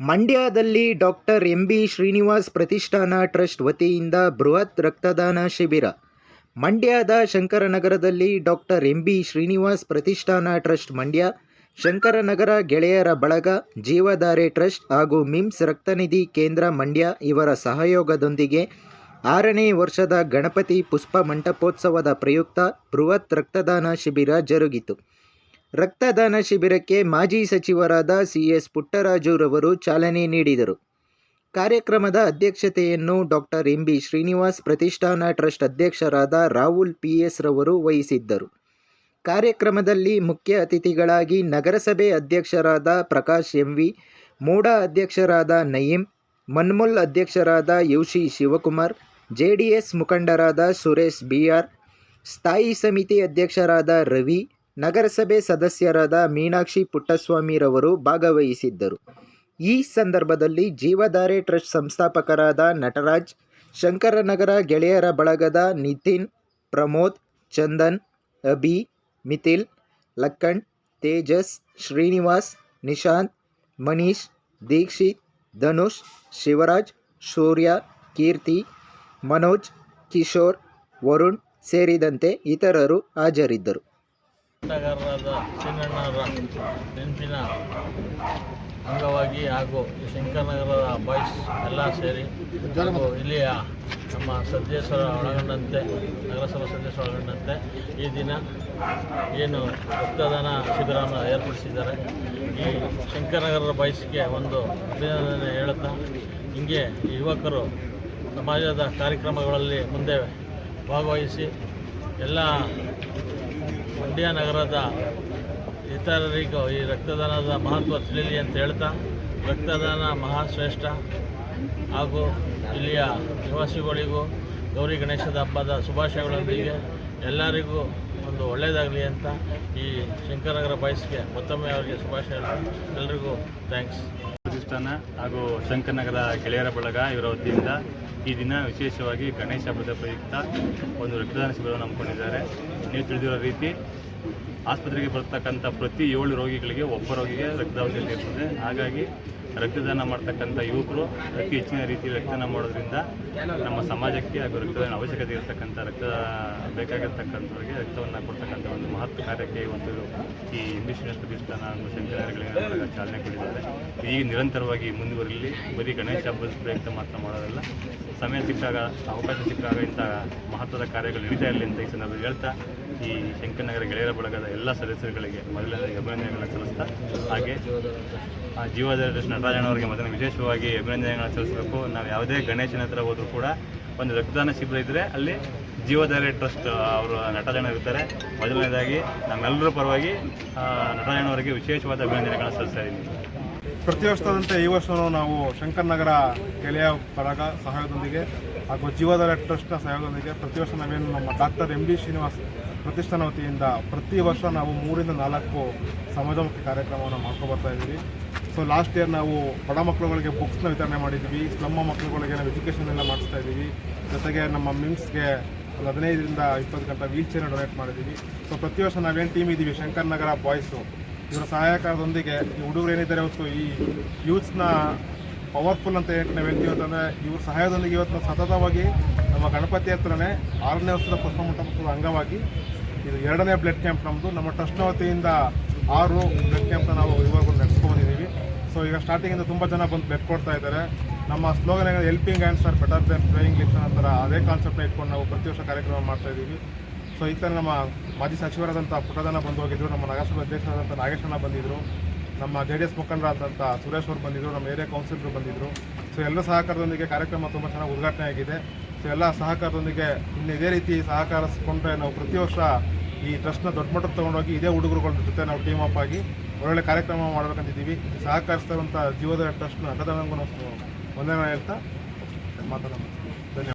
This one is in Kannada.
ಮಂಡ್ಯದಲ್ಲಿ ಡಾಕ್ಟರ್ ಎಂ ಬಿ ಶ್ರೀನಿವಾಸ್ ಪ್ರತಿಷ್ಠಾನ ಟ್ರಸ್ಟ್ ವತಿಯಿಂದ ಬೃಹತ್ ರಕ್ತದಾನ ಶಿಬಿರ. ಮಂಡ್ಯದ ಶಂಕರನಗರದಲ್ಲಿ ಡಾಕ್ಟರ್ ಎಂ ಬಿ ಶ್ರೀನಿವಾಸ್ ಪ್ರತಿಷ್ಠಾನ ಟ್ರಸ್ಟ್ ಮಂಡ್ಯ, ಶಂಕರನಗರ ಗೆಳೆಯರ ಬಳಗ ಜೀವಧಾರೆ ಟ್ರಸ್ಟ್ ಹಾಗೂ ಮಿಮ್ಸ್ ರಕ್ತನಿಧಿ ಕೇಂದ್ರ ಮಂಡ್ಯ ಇವರ ಸಹಯೋಗದೊಂದಿಗೆ ಆರನೇ ವರ್ಷದ ಗಣಪತಿ ಪುಷ್ಪ ಮಂಟಪೋತ್ಸವದ ಪ್ರಯುಕ್ತ ಬೃಹತ್ ರಕ್ತದಾನ ಶಿಬಿರ ಜರುಗಿತು. ರಕ್ತದಾನ ಶಿಬಿರಕ್ಕೆ ಮಾಜಿ ಸಚಿವರಾದ ಸಿ ಎಸ್ ಪುಟ್ಟರಾಜುರವರು ಚಾಲನೆ ನೀಡಿದರು. ಕಾರ್ಯಕ್ರಮದ ಅಧ್ಯಕ್ಷತೆಯನ್ನು ಡಾಕ್ಟರ್ ಎಂ ಬಿ ಶ್ರೀನಿವಾಸ್, ಪ್ರತಿಷ್ಠಾನ ಟ್ರಸ್ಟ್ ಅಧ್ಯಕ್ಷರಾದ ರಾಹುಲ್ ಪಿ ಎಸ್ ರವರು ವಹಿಸಿದ್ದರು. ಕಾರ್ಯಕ್ರಮದಲ್ಲಿ ಮುಖ್ಯ ಅತಿಥಿಗಳಾಗಿ ನಗರಸಭೆ ಅಧ್ಯಕ್ಷರಾದ ಪ್ರಕಾಶ್ ಎಂ ವಿ ಮೂಡ ಅಧ್ಯಕ್ಷರಾದ ನಯೀಂ, ಮನ್ಮುಲ್ ಅಧ್ಯಕ್ಷರಾದ ಯುಶಿ ಶಿವಕುಮಾರ್ ಜೆ ಡಿ ಎಸ್ ಮುಖಂಡರಾದ ಸುರೇಶ್ ಬಿ ಆರ್ ಸ್ಥಾಯಿ ಸಮಿತಿ ಅಧ್ಯಕ್ಷರಾದ ರವಿ ನಗರಸಭೆ ಸದಸ್ಯರಾದ ಮೀನಾಕ್ಷಿ ಪುಟ್ಟಸ್ವಾಮಿರವರು ಭಾಗವಹಿಸಿದ್ದರು. ಈ ಸಂದರ್ಭದಲ್ಲಿ ಜೀವಧಾರೆ ಟ್ರಸ್ಟ್ ಸಂಸ್ಥಾಪಕರಾದ ನಟರಾಜ್, ಶಂಕರನಗರ ಗೆಳೆಯರ ಬಳಗದ ನಿತಿನ್, ಪ್ರಮೋದ್, ಚಂದನ್, ಅಭಿ, ಮಿಥಿಲ್, ಲಕ್ಕಣ್, ತೇಜಸ್, ಶ್ರೀನಿವಾಸ್, ನಿಶಾಂತ್, ಮನೀಶ್, ದೀಕ್ಷಿತ್, ಧನುಷ್, ಶಿವರಾಜ್ ಶೌರ್ಯ ಕೀರ್ತಿ, ಮನೋಜ್, ಕಿಶೋರ್, ವರುಣ್ ಸೇರಿದಂತೆ ಇತರರು ಹಾಜರಿದ್ದರು. ಆಟಗಾರರಾದ ಚಿನ್ನಣ್ಣರ ನೆನಪಿನ ಅಂಗವಾಗಿ ಹಾಗೂ ಈ ಶಂಕರನಗರದ ಬಾಯ್ಸ್ ಎಲ್ಲ ಸೇರಿ ಹಾಗೂ ಇಲ್ಲಿಯ ನಮ್ಮ ಸದಸ್ಯರ ಒಳಗೊಂಡಂತೆ, ನಗರಸಭಾ ಸದಸ್ಯರು ಒಳಗೊಂಡಂತೆ ಈ ದಿನ ಏನು ರಕ್ತದಾನ ಶಿಬಿರವನ್ನು ಏರ್ಪಡಿಸಿದ್ದಾರೆ. ಈ ಶಂಕರನಗರದ ಬಾಯ್ಸ್ಗೆ ಒಂದು ಅಭಿನಂದನೆ ಹೇಳುತ್ತಾ, ಹಿಂಗೆ ಯುವಕರು ಸಮಾಜದ ಕಾರ್ಯಕ್ರಮಗಳಲ್ಲಿ ಮುಂದೆ ಭಾಗವಹಿಸಿ ಎಲ್ಲ ಮಂಡ್ಯ ನಗರದ ಇತರರಿಗೂ ಈ ರಕ್ತದಾನದ ಮಹತ್ವ ತಿಳಿಯಲಿ ಅಂತ ಹೇಳ್ತಾ, ರಕ್ತದಾನ ಮಹಾಶ್ರೇಷ್ಠ ಹಾಗೂ ಇಲ್ಲಿಯ ನಿವಾಸಿಗಳಿಗೂ, ಗೌರಿ ಗಣೇಶದ ಹಬ್ಬದ ಶುಭಾಶಯಗಳೊಂದಿಗೆ ಎಲ್ಲರಿಗೂ ಒಂದು ಒಳ್ಳೆಯದಾಗಲಿ ಅಂತ ಈ ಶಂಕರನಗರ ಬಾಯ್ಸ್ಗೆ ಮತ್ತೊಮ್ಮೆ ಅವರಿಗೆ ಶುಭಾಶಯ ಎಲ್ಲರಿಗೂ ಥ್ಯಾಂಕ್ಸ್ ಪ್ರತಿಷ್ಠಾನ ಹಾಗೂ ಶಂಕರನಗರ ಗೆಳೆಯರ ಬಳಗ ಇವರ ವತಿಯಿಂದ ಈ ದಿನ ವಿಶೇಷವಾಗಿ ಗಣೇಶ ಹಬ್ಬದ ಪ್ರಯುಕ್ತ ಒಂದು ರಕ್ತದಾನ ಶಿಬಿರವನ್ನು ಹಮ್ಮಿಕೊಂಡಿದ್ದಾರೆ. ನೀವು ತಿಳಿದಿರೋ ರೀತಿ ಆಸ್ಪತ್ರೆಗೆ ಬರ್ತಕ್ಕಂಥ ಪ್ರತಿ ಏಳು ರೋಗಿಗಳಿಗೆ, ಒಬ್ಬ ರೋಗಿಗೆ ರಕ್ತದಾನ ಇರ್ತದೆ ಹಾಗಾಗಿ ರಕ್ತದಾನ ಮಾಡ್ತಕ್ಕಂಥ ಯುವಕರು ಅತಿ ಹೆಚ್ಚಿನ ರೀತಿಯಲ್ಲಿ ರಕ್ತದಾನ ಮಾಡೋದ್ರಿಂದ ನಮ್ಮ ಸಮಾಜಕ್ಕೆ ಹಾಗೂ ರಕ್ತದಾನ ಅವಶ್ಯಕತೆ ಇರತಕ್ಕಂಥ ರಕ್ತ ಬೇಕಾಗಿರ್ತಕ್ಕಂಥವ್ರಿಗೆ ರಕ್ತವನ್ನು ಕೊಡ್ತಕ್ಕಂಥ ಒಂದು ಮಹತ್ವ ಕಾರ್ಯಕ್ಕೆ ಒಂದು ಈ ಇಂಡಿಷನಲ್ ಪ್ರತಿಷ್ಠಾನ ಹಾಗೂ ಶಂಕರಗಳಿಗೆ ಚಾಲನೆ ಕೊಟ್ಟಿದ್ದಾರೆ. ಈಗ ನಿರಂತರವಾಗಿ ಮುಂದುವರಿಲಿ, ಬರೀ ಗಣೇಶ ಹಬ್ಬದ ಪ್ರಯತ್ನ ಮಾತ್ರ ಮಾಡೋದಲ್ಲ, ಸಮಯ ಸಿಕ್ಕಾಗ, ಅವಕಾಶ ಸಿಕ್ಕಾಗ ಇಂಥ ಮಹತ್ವದ ಕಾರ್ಯಗಳು ನಡೀತಾ ಇರಲಿ ಅಂತ ಈ ಸಂದರ್ಭದಲ್ಲಿ ಹೇಳ್ತಾ, ಈ ಶಂಕರನಗರ ಗೆಳೆಯರ ಬಳಗದ ಎಲ್ಲ ಸದಸ್ಯರುಗಳಿಗೆ ಮೊದಲನೇ ಅಭಿನಂದನೆಗಳನ್ನು ಸಲ್ಲಿಸ್ತಾ, ಹಾಗೆ ಆ ಜೀವದ ನಟರಾಜನವರಿಗೆ ಮತ್ತೆ ವಿಶೇಷವಾಗಿ ಅಭಿನಂದನೆಗಳನ್ನು ಸಲ್ಲಿಸಬೇಕು. ನಾವು ಯಾವುದೇ ಗಣೇಶನ ಹತ್ರ ಹೋದರೂ ಕೂಡ ಒಂದು ರಕ್ತದಾನ ಶಿಬಿರ ಇದ್ದರೆ ಅಲ್ಲಿ ಜೀವಧಾರೆ ಟ್ರಸ್ಟ್ ಅವರು ನಟರಾಜನ ಇರ್ತಾರೆ. ಮೊದಲನೇದಾಗಿ ನಮ್ಮೆಲ್ಲರ ಪರವಾಗಿ ಆ, ನಟರಾಜನವರಿಗೆ ವಿಶೇಷವಾದ ಅಭಿನಂದನೆಗಳನ್ನು ಸಲ್ಲಿಸ್ತಾ ಇದ್ದೀನಿ. ಪ್ರತಿ ವರ್ಷದಂತೆ ಈ ವರ್ಷವೂ ನಾವು ಶಂಕರನಗರ ಗೆಳೆಯ ಪರಾಗ ಸಹಾಯದೊಂದಿಗೆ ಹಾಗೂ ಜೀವಧಾರೆ ಟ್ರಸ್ಟ್ನ ಸಹಯೋಗದೊಂದಿಗೆ ಪ್ರತಿ ವರ್ಷ ನಾವೇನು ನಮ್ಮ ಡಾಕ್ಟರ್ ಎಂ ಬಿ ಶ್ರೀನಿವಾಸ್ ಪ್ರತಿಷ್ಠಾನ ವತಿಯಿಂದ ಪ್ರತಿ ವರ್ಷ ನಾವು ಮೂರಿಂದ ನಾಲ್ಕು ಸಮಾಜಮುಖಿ ಕಾರ್ಯಕ್ರಮವನ್ನು ಮಾಡ್ಕೊಬರ್ತಾ ಇದ್ದೀವಿ. ಸೊ ಲಾಸ್ಟ್ ಇಯರ್ ನಾವು ಬಡ ಮಕ್ಕಳುಗಳಿಗೆ ಬುಕ್ಸ್ನ ವಿತರಣೆ ಮಾಡಿದ್ವಿ. ಸ್ಲಮ್ಮ ಮಕ್ಕಳುಗಳಿಗೆ ನಾವು ಎಜುಕೇಷನ್ ಎಲ್ಲ ಮಾಡಿಸ್ತಾ ಇದ್ದೀವಿ. ಜೊತೆಗೆ ನಮ್ಮ ಮಿಮ್ಸ್ಗೆ ಒಂದು ಹದಿನೈದರಿಂದ ಇಪ್ಪತ್ತು ಗಂಟೆ ವೀಲ್ ಚೇರ್ ಡೊನೇಟ್ ಮಾಡಿದ್ದೀವಿ. ಸೊ ಪ್ರತಿ ವರ್ಷ ನಾವೇನು ಟೀಮ್ ಇದ್ದೀವಿ? ಶಂಕರನಗರ ಬಾಯ್ಸು ಇವರ ಸಹಾಯಕಾರದೊಂದಿಗೆ ಈ ಹುಡುಗರು ಏನಿದ್ದಾರೆ ಇವತ್ತು ಈ ಯೂತ್ಸ್ನ ಪವರ್ಫುಲ್ ಅಂತ ಹೇಳಿ ನಾವು ಹೇಳ್ತೀವಿ ಅಂತಂದರೆ, ಇವ್ರ ಸಹಾಯದೊಂದಿಗೆ ಇವತ್ತು ನಾವು ಸತತವಾಗಿ ನಮ್ಮ ಗಣಪತಿ ಹತ್ರನೇ ಆರನೇ ವರ್ಷದ ಪುಷ್ಪ ಮಂಟಪದ ಅಂಗವಾಗಿ ಇದು ಎರಡನೇ ಬ್ಲಡ್ ಕ್ಯಾಂಪ್ ನಮ್ಮದು ನಮ್ಮ ಟ್ರಸ್ಟ್ನ ವತಿಯಿಂದ ಆರು ಬ್ಲಡ್ ಕ್ಯಾಂಪ್ನ ನಾವು ಇವಾಗ ನಡೆಸ್ಕೊಂಡಿದ್ದೀವಿ. ಸೊ ಈಗ ಸ್ಟಾರ್ಟಿಂಗಿಂದ ತುಂಬ ಜನ ಬಂದು ಬೆಟ್ ಕೊಡ್ತಾ ಇದ್ದಾರೆ. ನಮ್ಮ ಸ್ಲೋಗನ್ ಏನಾದ್ರೆ helping hands are better than playing lips ಅನ್ನೋ ಥರ ಅದೇ ಕಾನ್ಸೆಪ್ಟ್ನ ಇಟ್ಕೊಂಡು ನಾವು ಪ್ರತಿ ವರ್ಷ ಕಾರ್ಯಕ್ರಮ ಮಾಡ್ತಾ ಇದ್ದೀವಿ. ಸೊ ಈ ಥರ ನಮ್ಮ ಮಾಜಿ ಸಚಿವರಾದಂಥ ಪುಟದನ ಬಂದು ಹೋಗಿದ್ರು, ನಮ್ಮ ನಗರಸಭೆ ಅಧ್ಯಕ್ಷರಾದಂಥ ನಾಗೇಶಣ್ಣ ಬಂದಿದ್ದರು ನಮ್ಮ ಜೆ ಡಿ ಎಸ್ ಮುಖಂಡರಾದಂಥ ಸುರೇಶ್ ಅವರು ಬಂದಿದ್ದರು ನಮ್ಮ ಏರಿಯಾ ಕೌನ್ಸಿಲರು ಬಂದಿದ್ದರು ಸೊ ಎಲ್ಲ ಸಹಕಾರದೊಂದಿಗೆ ಕಾರ್ಯಕ್ರಮ ತುಂಬ ಚೆನ್ನಾಗಿ ಉದ್ಘಾಟನೆ ಆಗಿದೆ. ಸೊ ಎಲ್ಲ ಸಹಕಾರದೊಂದಿಗೆ ಇನ್ನು ಇದೇ ರೀತಿ ಸಹಕರಿಸ್ಕೊಂಡ್ರೆ ನಾವು ಪ್ರತಿ ವರ್ಷ ಈ ಟ್ರಸ್ಟ್ನ ದೊಡ್ಡ ಮಟ್ಟಕ್ಕೆ ತೊಗೊಂಡೋಗಿ ಇದೇ ಹುಡುಗರುಗಳ ಜೊತೆ ನಾವು ಟೀಮ್ ಅಪ್ ಆಗಿ ಒಳ್ಳೊಳ್ಳೆ ಕಾರ್ಯಕ್ರಮ ಮಾಡಬೇಕಂತಿದ್ದೀವಿ ಸಹಕರಿಸ್ತಾ ಇರುವಂಥ ಜೀವದ ಟ್ರಸ್ಟ್ನ ಅಗದನಂಗೂ ನಾವು ಒಂದೇ ಹೇಳ್ತಾ ಮಾತಾಡೋಣ